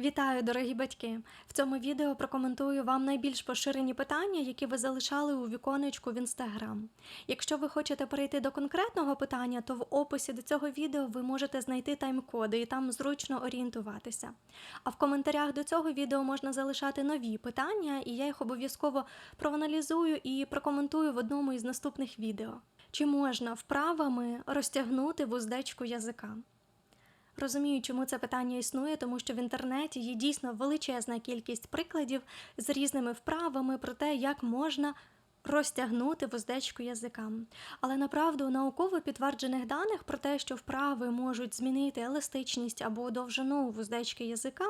Вітаю, дорогі батьки! В цьому відео прокоментую вам найбільш поширені питання, які ви залишали у віконечку в інстаграм. Якщо ви хочете перейти до конкретного питання, то в описі до цього відео ви можете знайти тайм-коди і там зручно орієнтуватися. А в коментарях до цього відео можна залишати нові питання, і я їх обов'язково проаналізую і прокоментую в одному із наступних відео. Чи можна вправами розтягнути вуздечку язика? Розумію, чому це питання існує, тому що в інтернеті є дійсно величезна кількість прикладів з різними вправами про те, як можна розтягнути вуздечку язика. Але направду науково підтверджених даних про те, що вправи можуть змінити еластичність або довжину вуздечки язика,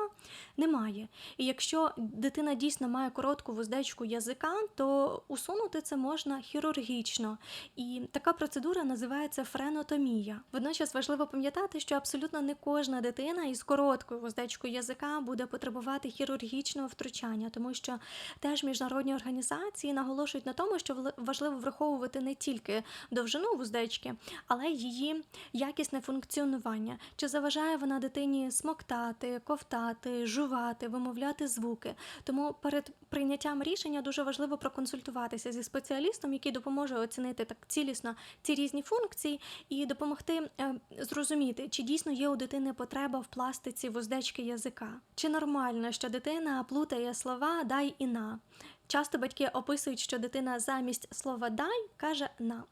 немає. І якщо дитина дійсно має коротку вуздечку язика, то усунути це можна хірургічно. І така процедура називається френотомія. Водночас важливо пам'ятати, що абсолютно не кожна дитина із короткою вуздечкою язика буде потребувати хірургічного втручання, тому що теж міжнародні організації наголошують на тому, що важливо враховувати не тільки довжину вуздечки, але й її якісне функціонування. Чи заважає вона дитині смоктати, ковтати, жувати, вимовляти звуки. Тому перед прийняттям рішення дуже важливо проконсультуватися зі спеціалістом, який допоможе оцінити так цілісно ці різні функції і допомогти е, зрозуміти, чи дійсно є у дитини потреба в пластиці вуздечки язика. Чи нормально, що дитина плутає слова дай і на. Часто батьки описують, що дитина замість слова дай каже на.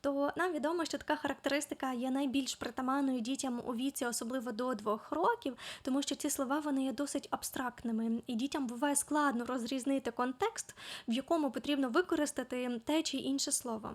То нам відомо, що така характеристика є найбільш притаманною дітям у віці, особливо до двох років, тому що ці слова вони є досить абстрактними, і дітям буває складно розрізнити контекст, в якому потрібно використати те чи інше слово.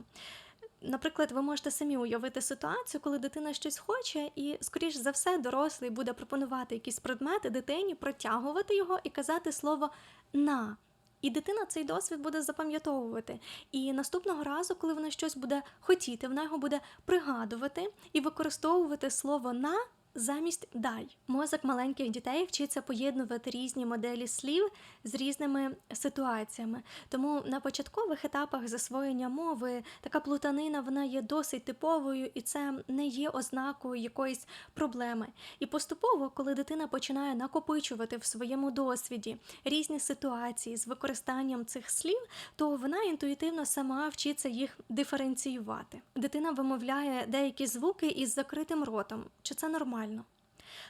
Наприклад, ви можете самі уявити ситуацію, коли дитина щось хоче, і, скоріш за все, дорослий буде пропонувати якісь предмети дитині, протягувати його і казати слово на. І дитина цей досвід буде запам'ятовувати. І наступного разу, коли вона щось буде хотіти, вона його буде пригадувати і використовувати слово на. Замість дай мозок маленьких дітей вчиться поєднувати різні моделі слів з різними ситуаціями. Тому на початкових етапах засвоєння мови така плутанина вона є досить типовою, і це не є ознакою якоїсь проблеми. І поступово, коли дитина починає накопичувати в своєму досвіді різні ситуації з використанням цих слів, то вона інтуїтивно сама вчиться їх диференціювати. Дитина вимовляє деякі звуки із закритим ротом. Чи це нормально?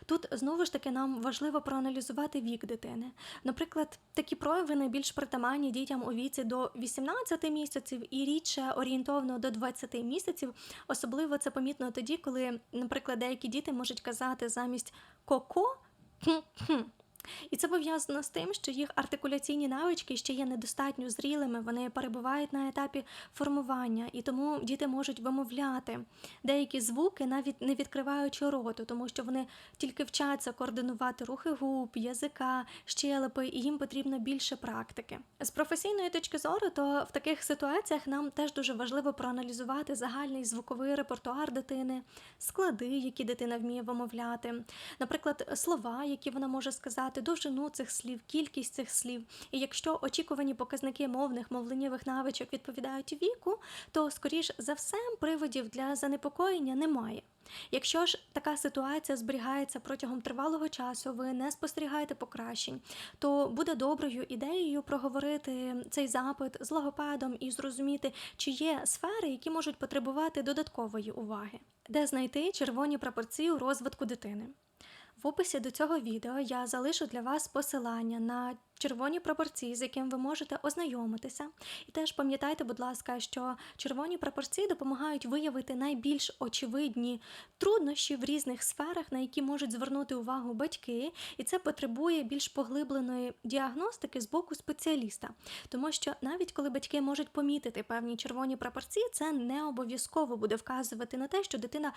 Тут знову ж таки нам важливо проаналізувати вік дитини. Наприклад, такі прояви найбільш притаманні дітям у віці до 18 місяців і рідше орієнтовно до 20 місяців. Особливо це помітно тоді, коли, наприклад, деякі діти можуть казати замість коко хм-хм. І це пов'язано з тим, що їх артикуляційні навички ще є недостатньо зрілими, вони перебувають на етапі формування, і тому діти можуть вимовляти деякі звуки, навіть не відкриваючи роту, тому що вони тільки вчаться координувати рухи губ, язика, щелепи, і їм потрібно більше практики. З професійної точки зору, то в таких ситуаціях нам теж дуже важливо проаналізувати загальний звуковий репертуар дитини, склади, які дитина вміє вимовляти, наприклад, слова, які вона може сказати, довжину цих слів, кількість цих слів. І якщо очікувані показники мовних мовленнєвих навичок відповідають віку, то скоріш за все приводів для занепокоєння немає. Якщо ж така ситуація зберігається протягом тривалого часу, ви не спостерігаєте покращень, то буде доброю ідеєю проговорити цей запит з логопедом і зрозуміти, чи є сфери, які можуть потребувати додаткової уваги, де знайти червоні прапорці у розвитку дитини. В описі до цього відео я залишу для вас посилання на червоні прапорці, з яким ви можете ознайомитися. І теж пам'ятайте, будь ласка, що червоні прапорці допомагають виявити найбільш очевидні труднощі в різних сферах, на які можуть звернути увагу батьки, і це потребує більш поглибленої діагностики з боку спеціаліста. Тому що навіть коли батьки можуть помітити певні червоні прапорці, це не обов'язково буде вказувати на те, що дитина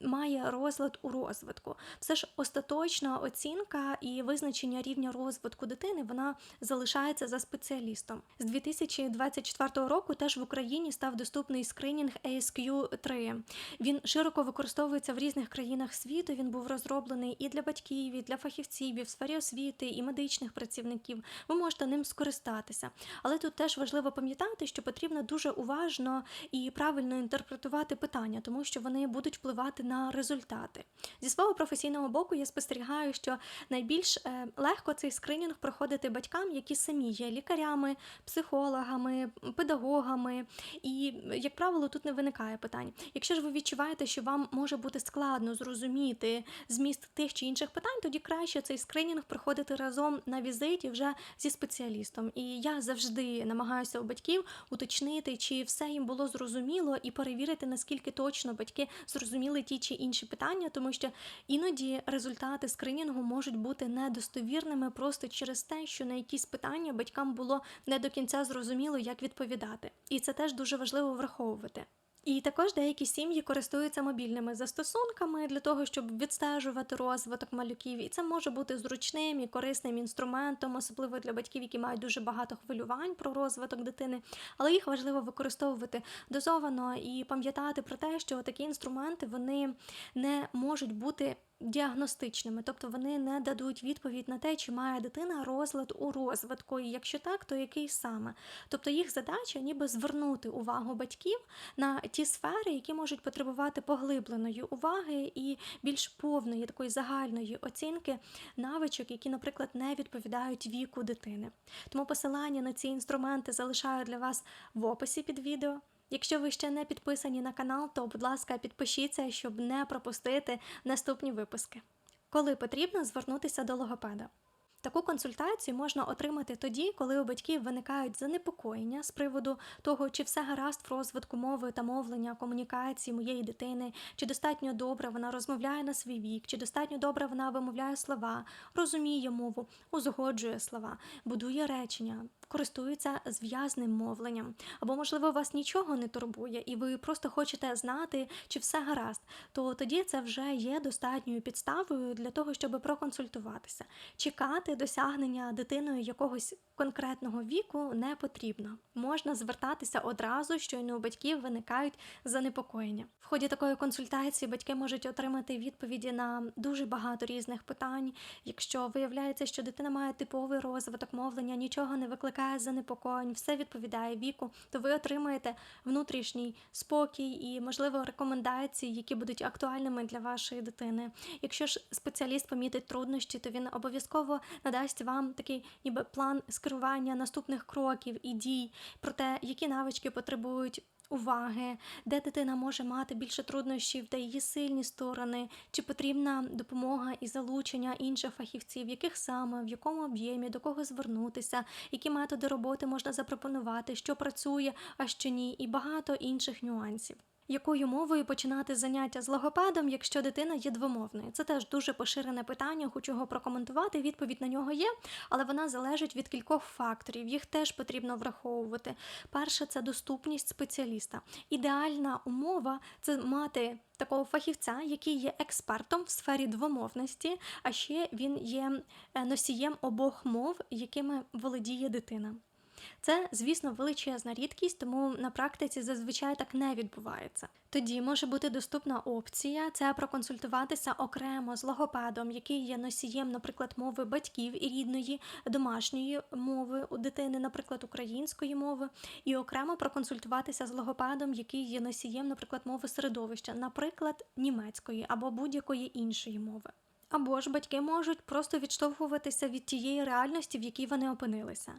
має розлад у розвитку. Все ж остаточна оцінка і визначення рівня розвитку дитини вона залишається за спеціалістом. З 2024 року теж в Україні став доступний скринінг ASQ-3. Він широко використовується в різних країнах світу. Він був розроблений і для батьків, і для фахівців, і в сфері освіти, і медичних працівників. Ви можете ним скористатися. Але тут теж важливо пам'ятати, що потрібно дуже уважно і правильно інтерпретувати питання, тому що вони будуть впливати на результати. Зі свого професійного боку я спостерігаю, що найбільш е, легко цей скринінг проходити батькам, які самі є лікарями, психологами, педагогами. І, як правило, тут не виникає питань. Якщо ж ви відчуваєте, що вам може бути складно зрозуміти зміст тих чи інших питань, тоді краще цей скринінг проходити разом на візиті вже зі спеціалістом. І я завжди намагаюся у батьків уточнити, чи все їм було зрозуміло, і перевірити, наскільки точно батьки зрозуміли ті чи інші питання, тому що іноді результати скринінгу можуть бути недостовірними просто через те, що на якісь питання батькам було не до кінця зрозуміло, як відповідати. І це теж дуже важливо враховувати. І також деякі сім'ї користуються мобільними застосунками для того, щоб відстежувати розвиток малюків, і це може бути зручним і корисним інструментом, особливо для батьків, які мають дуже багато хвилювань про розвиток дитини. Але їх важливо використовувати дозовано і пам'ятати про те, що такі інструменти вони не можуть бути діагностичними, тобто вони не дадуть відповідь на те, чи має дитина розлад у розвитку, і якщо так, то який саме. Тобто їх задача ніби звернути увагу батьків на ті сфери, які можуть потребувати поглибленої уваги і більш повної такої загальної оцінки навичок, які, наприклад, не відповідають віку дитини. Тому посилання на ці інструменти залишаю для вас в описі під відео. Якщо ви ще не підписані на канал, то, будь ласка, підпишіться, щоб не пропустити наступні випуски. Коли потрібно звернутися до логопеда. Таку консультацію можна отримати тоді, коли у батьків виникають занепокоєння з приводу того, чи все гаразд в розвитку мови та мовлення, комунікації моєї дитини, чи достатньо добре вона розмовляє на свій вік, чи достатньо добре вона вимовляє слова, розуміє мову, узгоджує слова, будує речення, користується зв'язним мовленням. Або, можливо, вас нічого не турбує, і ви просто хочете знати, чи все гаразд, то тоді це вже є достатньою підставою для того, щоб проконсультуватися. Чекати досягнення дитиною якогось конкретного віку не потрібно. Можна звертатися одразу, щойно у батьків виникають занепокоєння. В ході такої консультації батьки можуть отримати відповіді на дуже багато різних питань. Якщо виявляється, що дитина має типовий розвиток мовлення, нічого не викликає занепокоєнь, все відповідає віку, то ви отримаєте внутрішній спокій і, можливо, рекомендації, які будуть актуальними для вашої дитини. Якщо ж спеціаліст помітить труднощі, то він обов'язково надасть вам такий ніби план скерування наступних кроків і дій про те, які навички потребують. Уваги, де дитина може мати більше труднощів, де її сильні сторони, чи потрібна допомога і залучення інших фахівців, яких саме, в якому об'ємі, до кого звернутися, які методи роботи можна запропонувати, що працює, а що ні, і багато інших нюансів якою мовою починати заняття з логопедом, якщо дитина є двомовною? Це теж дуже поширене питання, хочу його прокоментувати. Відповідь на нього є, але вона залежить від кількох факторів. Їх теж потрібно враховувати. Перше це доступність спеціаліста. Ідеальна умова це мати. Такого фахівця, який є експертом в сфері двомовності, а ще він є е, носієм обох мов, якими володіє дитина. Це, звісно, величезна рідкість, тому на практиці зазвичай так не відбувається. Тоді може бути доступна опція це проконсультуватися окремо з логопедом, який є носієм, наприклад, мови батьків і рідної домашньої мови у дитини, наприклад, української мови, і окремо проконсультуватися з логопедом, який є носієм, наприклад, мови середовища, наприклад, німецької або будь-якої іншої мови. Або ж батьки можуть просто відштовхуватися від тієї реальності, в якій вони опинилися.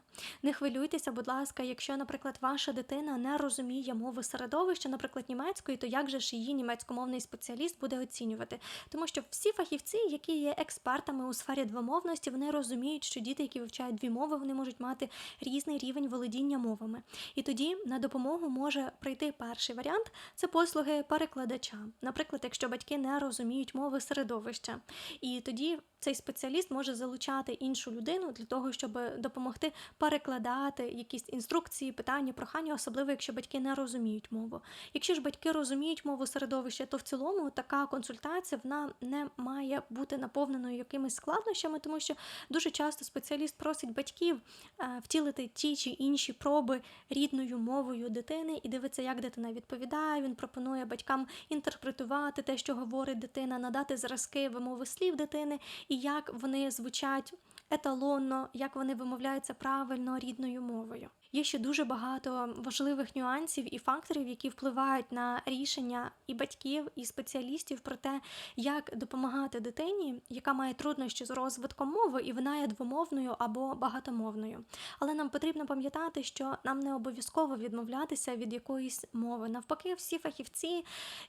Не хвилюйтеся, будь ласка, якщо, наприклад, ваша дитина не розуміє мови середовища, наприклад, німецької, то як же ж її німецькомовний спеціаліст буде оцінювати? Тому що всі фахівці, які є експертами у сфері двомовності, вони розуміють, що діти, які вивчають дві мови, вони можуть мати різний рівень володіння мовами. І тоді на допомогу може прийти перший варіант це послуги перекладача. Наприклад, якщо батьки не розуміють мови середовища. І тоді цей спеціаліст може залучати іншу людину для того, щоб допомогти перекладати якісь інструкції, питання, прохання, особливо якщо батьки не розуміють мову. Якщо ж батьки розуміють мову середовища, то в цілому така консультація вона не має бути наповненою якимись складнощами, тому що дуже часто спеціаліст просить батьків е, втілити ті чи інші проби рідною мовою дитини і дивиться, як дитина відповідає. Він пропонує батькам інтерпретувати те, що говорить дитина, надати зразки вимови слів дитини і як вони звучать еталонно, як вони вимовляються правильно рідною мовою. Є ще дуже багато важливих нюансів і факторів, які впливають на рішення і батьків, і спеціалістів про те, як допомагати дитині, яка має труднощі з розвитком мови, і вона є двомовною або багатомовною. Але нам потрібно пам'ятати, що нам не обов'язково відмовлятися від якоїсь мови. Навпаки, всі фахівці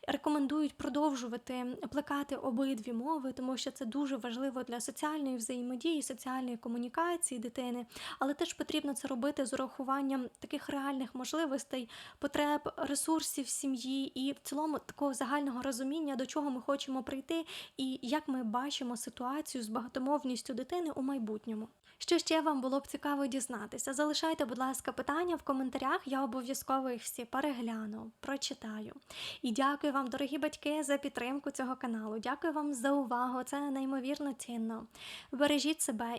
рекомендують продовжувати плекати обидві мови, тому що це дуже важливо для соціальної взаємодії, соціальної комунікації дитини. Але теж потрібно це робити з урахуванням таких реальних можливостей, потреб, ресурсів сім'ї і в цілому такого загального розуміння, до чого ми хочемо прийти, і як ми бачимо ситуацію з багатомовністю дитини у майбутньому. Що ще вам було б цікаво дізнатися? Залишайте, будь ласка, питання в коментарях. Я обов'язково їх всі перегляну, прочитаю. І дякую вам, дорогі батьки, за підтримку цього каналу. Дякую вам за увагу. Це неймовірно цінно. Бережіть себе